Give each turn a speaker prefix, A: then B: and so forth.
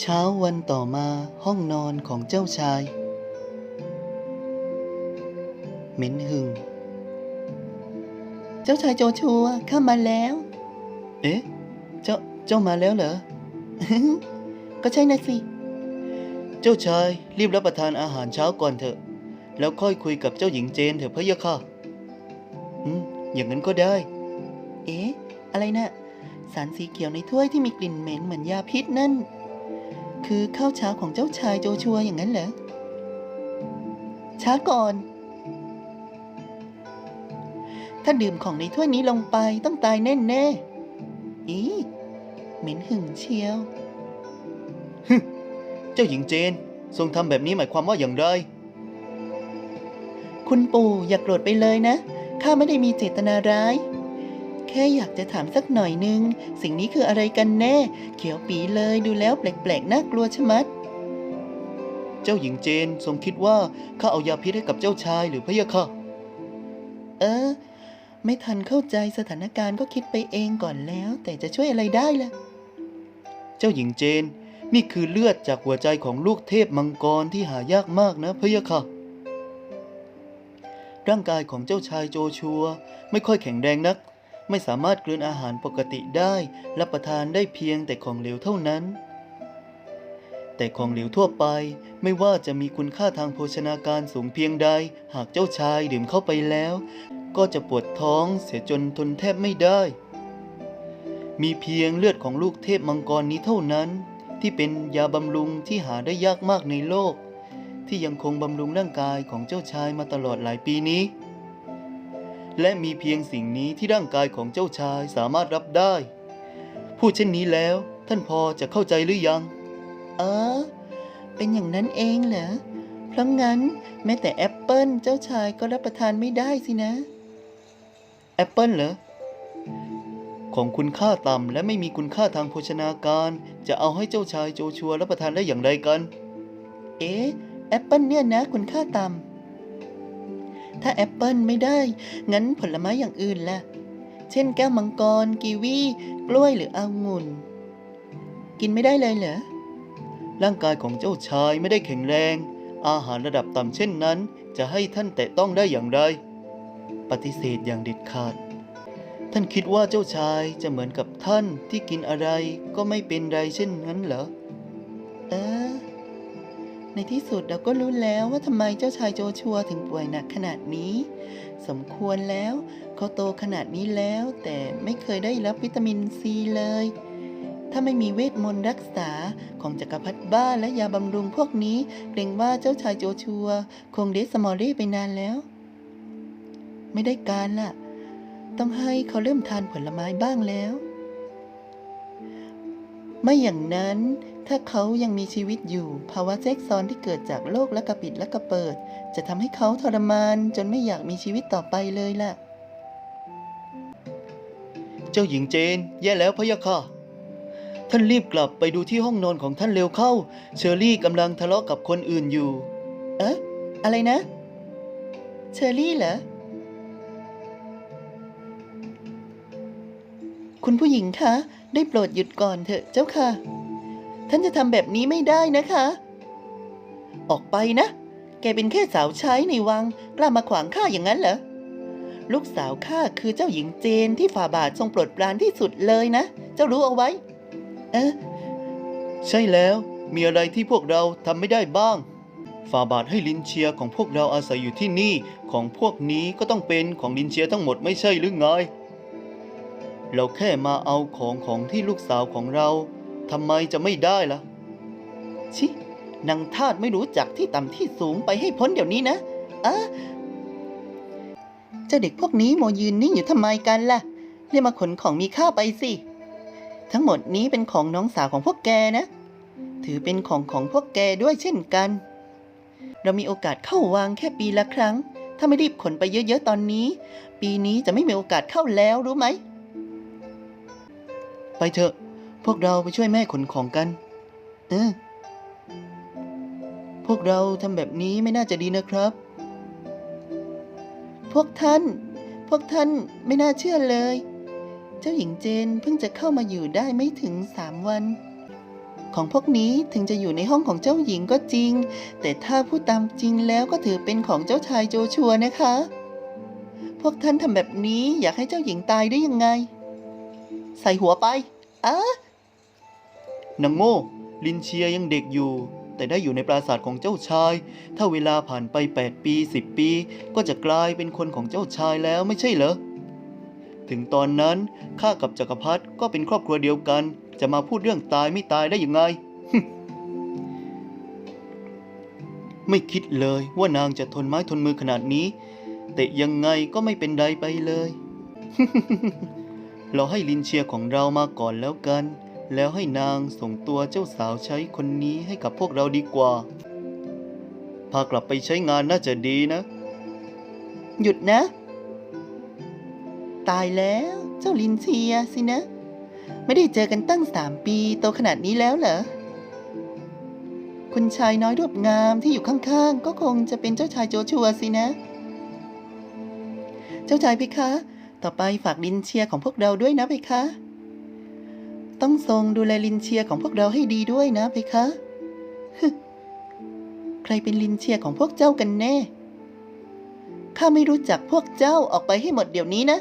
A: เช้าวันต่อมาห้องนอนของเจ้าชาย เหม็นหึง เจ้าชายโจชัวข้ามาแล้ว เอ๊ะ เจ้าเจ้ามาแล้วเหรอ ก็ใช่นะสิ เจ้าชายรีบรับประทานอาหารเช้าก่อนเถอะ แล้วค่อยคุยกับเจ้าหญิงเจนเถอะพะยะค่ะ อืม อย่างนั้นก็ได้ เอ๊ะ อะไรนะ่ะสารสีเขียวในถ้วยที่มีกลิ่นเหม็นเหมือนยาพิษนั่น คือข้าวเช้าของเจ้าชายโจชัวอย่างนั้นเหรอ ช้าก่อน ถ้าดื่มของในถ้วยนี้ลงไปต้องตายแน่แน่ๆอีเหม็นหึงเชียว เจ้าหญิงเจน ทรงทำแบบนี้หมายความว่าอย่างไร คุณปู่อย่ากโกรธไปเลยนะ ข้าไม่ได้มีเจตนาร้าย แค่อยากจะถามสักหน่อยนึง สิ่งนี้คืออะไรกันแน่ เขียวปีเลยดูแล้วแปลกๆน่ากลัวชะมัด เจ้าหญิงเจนทรงคิดว่าข้าเอายาพิษให้กับเจ้าชายหรือพะยะค่ะ เออ ไม่ทันเข้าใจสถานการณ์ก็คิดไปเองก่อนแล้ว แต่จะช่วยอะไรได้ล่ะ เจ้าหญิงเจน นี่คือเลือดจากหัวใจของลูกเทพมังกรที่หายากมากนะพะยะค่ะร่างกายของเจ้าชายโจชัว ไม่ค่อยแข็งแรงนัก ไม่สามารถกลืนอาหารปกติได้รับประทานได้เพียงแต่ของเหลวเท่านั้น แต่ของเหลวทั่วไปไม่ว่าจะมีคุณค่าทางโภชนาการสูงเพียงใด หากเจ้าชายดื่มเข้าไปแล้ว ก็จะปวดท้องเสียจนทนแทบไม่ได้ มีเพียงเลือดของลูกเทพมังกรนี้เท่านั้น ที่เป็นยาบำรุงที่หาได้ยากมากในโลก ที่ยังคงบำรุงร่างกายของเจ้าชายมาตลอดหลายปีนี้ และมีเพียงสิ่งนี้ที่ร่างกายของเจ้าชายสามารถรับได้ พูดเช่นนี้แล้ว ท่านพอจะเข้าใจหรือยังเออเป็นอย่างนั้นเองเหรอ เพราะงั้นแม้แต่แอปเปิลเจ้าชายก็รับประทานไม่ได้สินะ แอปเปิลเหรอ ของคุณค่าต่ำและไม่มีคุณค่าทางโภชนาการ จะเอาให้เจ้าชายโจชัวรับประทานได้อย่างไรกัน เอ๊ะแอปเปิลเนี่ยนะคุณค่าต่ำ ถ้าแอปเปิลไม่ได้ งั้นผลไม้อย่างอื่นล่ะ เช่นแก้วมังกร กีวีกล้วยหรือองุ่น กินไม่ได้เลยเหรอ ร่างกายของเจ้าชายไม่ได้แข็งแรง อาหารระดับต่ำเช่นนั้น จะให้ท่านแตะต้องได้อย่างไร ปฏิเสธอย่างเด็ดขาด ท่านคิดว่าเจ้าชายจะเหมือนกับท่านที่กินอะไรก็ไม่เป็นไรเช่นนั้นเหรอ เออ ในที่สุดเราก็รู้แล้วว่าทำไมเจ้าชายโจชัวถึงป่วยหนักขนาดนี้ สมควรแล้วเขาโตขนาดนี้แล้ว แต่ไม่เคยได้รับวิตามินซีเลย ถ้าไม่มีเวทมนต์รักษาของจักรพรรดิบ้าและยาบำรุงพวกนี้เกรงว่าเจ้าชายโจชัว คงเดสมอรี่ไปนานแล้ว ไม่ได้การล่ะ ต้องให้เขาเริ่มทานผลไม้บ้างแล้ว ไม่อย่างนั้น ถ้าเขายังมีชีวิตอยู่ ภาวะแทรกซ้อนที่เกิดจากโรคและกระปิดและกระเปิด จะทำให้เขาทรมานจนไม่อยากมีชีวิตต่อไปเลยล่ะ เจ้าหญิงเจน แย่แล้วพะยะค่ะ ท่านรีบกลับไปดูที่ห้องนอนของท่านเร็วเข้า เชอรี่กำลังทะเลาะกับคนอื่นอยู่ เอ๊ะ อะไรนะ เชอรี่เหรอ คุณผู้หญิงคะ ได้โปรดหยุดก่อนเถอะเจ้าค่ะ ท่านจะทำแบบนี้ไม่ได้นะคะ ออกไปนะ แกเป็นแค่สาวใช้ในวัง กล้ามาขวางข้าอย่างนั้นเหรอ ลูกสาวข้าคือเจ้าหญิงเจนที่ฝ่าบาททรงโปรดปรานที่สุดเลยนะ เจ้ารู้เอาไว้ เอ๊ะใช่แล้ว มีอะไรที่พวกเราทำไม่ได้บ้าง ฝ่าบาทให้ลินเชียของพวกเราอาศัยอยู่ที่นี่ ของพวกนี้ก็ต้องเป็นของลินเชียทั้งหมดไม่ใช่หรือไง เราแค่มาเอาของของที่ลูกสาวของเรา ทำไมจะไม่ได้ล่ะ ชินางทาสไม่รู้จักที่ต่ำที่สูงไปให้พ้นเดี๋ยวนี้นะอะเจ้าเด็กพวกนี้โมยืนนิ่งอยู่ทำไมกันล่ะเรียกมาขนของมีค่าไปสิ ทั้งหมดนี้เป็นของน้องสาวของพวกแกนะ ถือเป็นของของพวกแกด้วยเช่นกัน เรามีโอกาสเข้าวังแค่ปีละครั้ง ถ้าไม่รีบขนไปเยอะๆตอนนี้ ปีนี้จะไม่มีโอกาสเข้าแล้วรู้ไหม ไปเถอะ พวกเราไปช่วยแม่ขนของกัน เออ พวกเราทำแบบนี้ไม่น่าจะดีนะครับ พวกท่าน พวกท่านไม่น่าเชื่อเลย เจ้าหญิงเจนเพิ่งจะเข้ามาอยู่ได้ไม่ถึงสามวัน ของพวกนี้ถึงจะอยู่ในห้องของเจ้าหญิงก็จริง แต่ถ้าพูดตามจริงแล้วก็ถือเป็นของเจ้าชายโจชัวนะคะ พวกท่านทำแบบนี้อยากให้เจ้าหญิงตายได้ยังไง ใส่หัวไปอะ นางโง่ ลินเชียยังเด็กอยู่ แต่ได้อยู่ในปราสาทของเจ้าชาย ถ้าเวลาผ่านไป 8 ปี 10 ปี ก็จะกลายเป็นคนของเจ้าชายแล้วไม่ใช่เหรอ ถึงตอนนั้นข้ากับจักรพรรดิก็เป็นครอบครัวเดียวกัน จะมาพูดเรื่องตายไม่ตายได้ยังไง ไม่คิดเลยว่านางจะทนไม้ทนมือขนาดนี้ แต่ยังไงก็ไม่เป็นไรไปเลย เราให้ลินเชียของเรามาก่อนแล้วกัน แล้วให้นางส่งตัวเจ้าสาวใช้คนนี้ให้กับพวกเราดีกว่า พากลับไปใช้งานน่าจะดีนะ หยุดนะ ตายแล้วเจ้าลินเชียสินะ ไม่ได้เจอกันตั้งสามปีโตขนาดนี้แล้วเหรอคุณชายน้อยรูปงามที่อยู่ข้างๆ ก็คงจะเป็นเจ้าชายโจชัวสินะ เจ้าชายเพคะ ต่อไปฝากลินเชียของพวกเราด้วยนะเพคะ ต้องทรงดูแลลินเชียของพวกเราให้ดีด้วยนะเพคะใครเป็นลินเชียของพวกเจ้ากันแน่ ข้าไม่รู้จักพวกเจ้าออกไปให้หมดเดี๋ยวนี้นะ